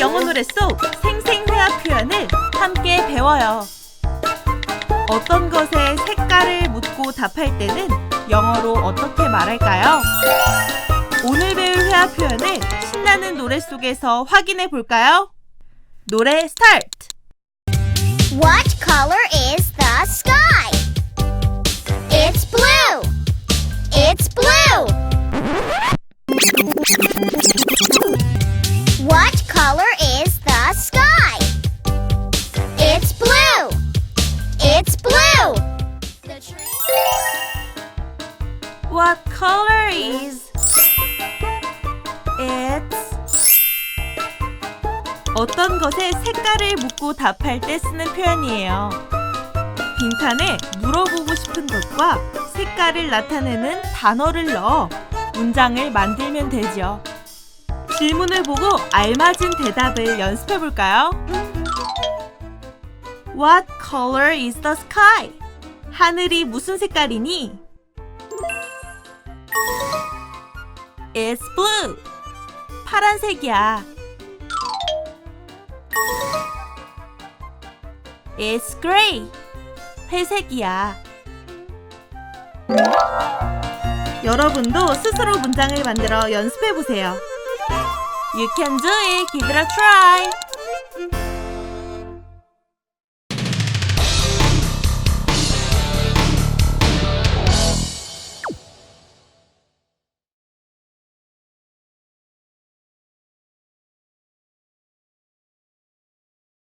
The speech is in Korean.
노래 속 생생회화 표현을 함께 배워요. 어떤 것에 색깔을 묻고 답할 때는 영어로 어떻게 말할까요? 오늘 배울 회화 표현을 신나는 노래 속에서 확인해 볼까요? 노래 스타트! What color is What color is? It's 어떤 것에 색깔을 묻고 답할 때 쓰는 표현이에요. 빈칸에 물어보고 싶은 것과 색깔을 나타내는 단어를 넣어 문장을 만들면 되죠. 질문을 보고 알맞은 대답을 연습해 볼까요? What color is the sky? 하늘이 무슨 색깔이니? It's blue. 파란색이야. It's gray. 회색이야. 여러분도 스스로 문장을 만들어 연습해 보세요. You can do it. Give it a try.